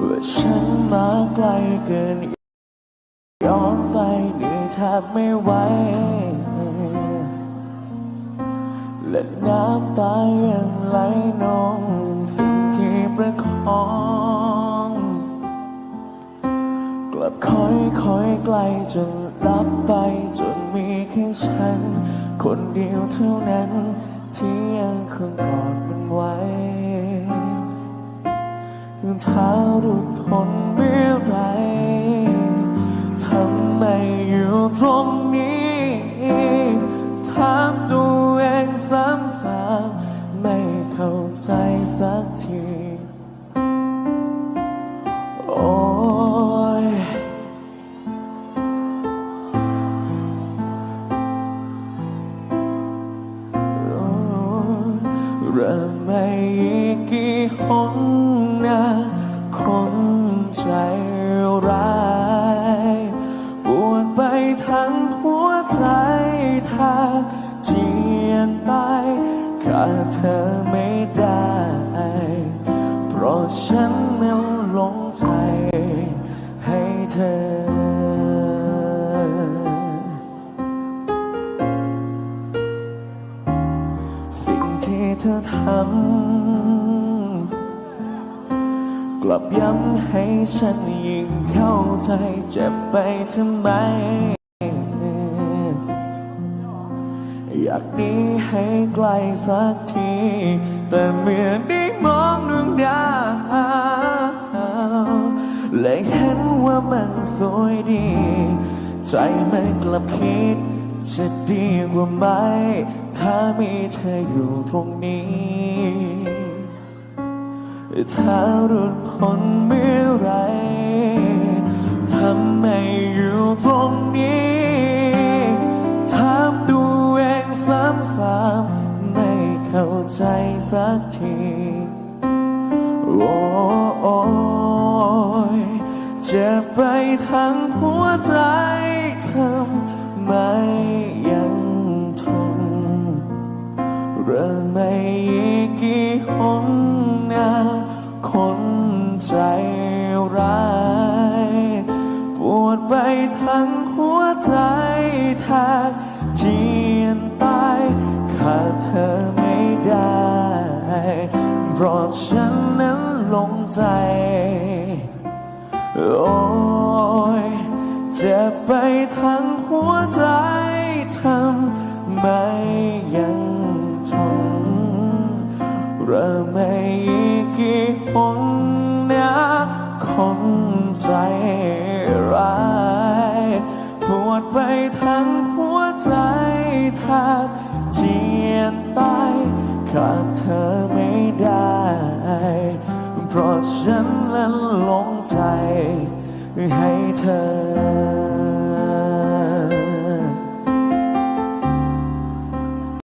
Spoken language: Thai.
ว่าฉันมาไกลเกินย้อนไปเหนื่อยแทบไม่ไหวและน้ำตายังไหลนองสิ่งที่ประคอง กลับคอยคอยไกลจนลับไปจนมีแค่ฉัน คนเดียวเท่านั้น ที่ยังคงกอดมันไว้เท้า รุดพ้นเมื่อไรทำไมอยู่ตรงนี้ถามตัวเองซ้ำๆไม่เข้าใจสักที โอ้ยเริ่มไม่กี่หน ใจร้ายปวดไปทั้งหัวใจแทบเจียนตายขาดเธอไม่ได้ เพราะฉันนั้นหลงใจให้เธอสิ่งที่เธอทำ กลับย้ำให้ฉันยิ่งเข้าใจเจ็บไปทำไม อยากหนีให้ไกลสักที แต่เมื่อได้มองดวงดาวและเห็นว่ามันสวยดี ใจมันกลับคิด จะดีกว่าไหม ถ้ามีเธออยู่ตรงนี้ ถ้ารุดพ้นเมื่อไรทำไมอยู่ตรงนี้ถามตัวเองซ้ำๆไม่เข้าใจสักทีโอ้โอยเจ็บไปทั้งหัวใจทำไมยังทนเริ่มไม่กี่หน คนใจร้าย ปวดไปทั้งหัวใจแทบเจียนตายขาดเธอไม่ได้ เพราะฉันนั้นหลงใจ โอ้ยเจ็บไปทั้งหัวใจทำไมยังทนเริ่ม ไม่กี่หนนะคนใจร้ายปวดไปทั้งหัวใจแทบเจียนตายขาดเธอไม่ได้ เพราะฉันนั้นลงใจให้เธอ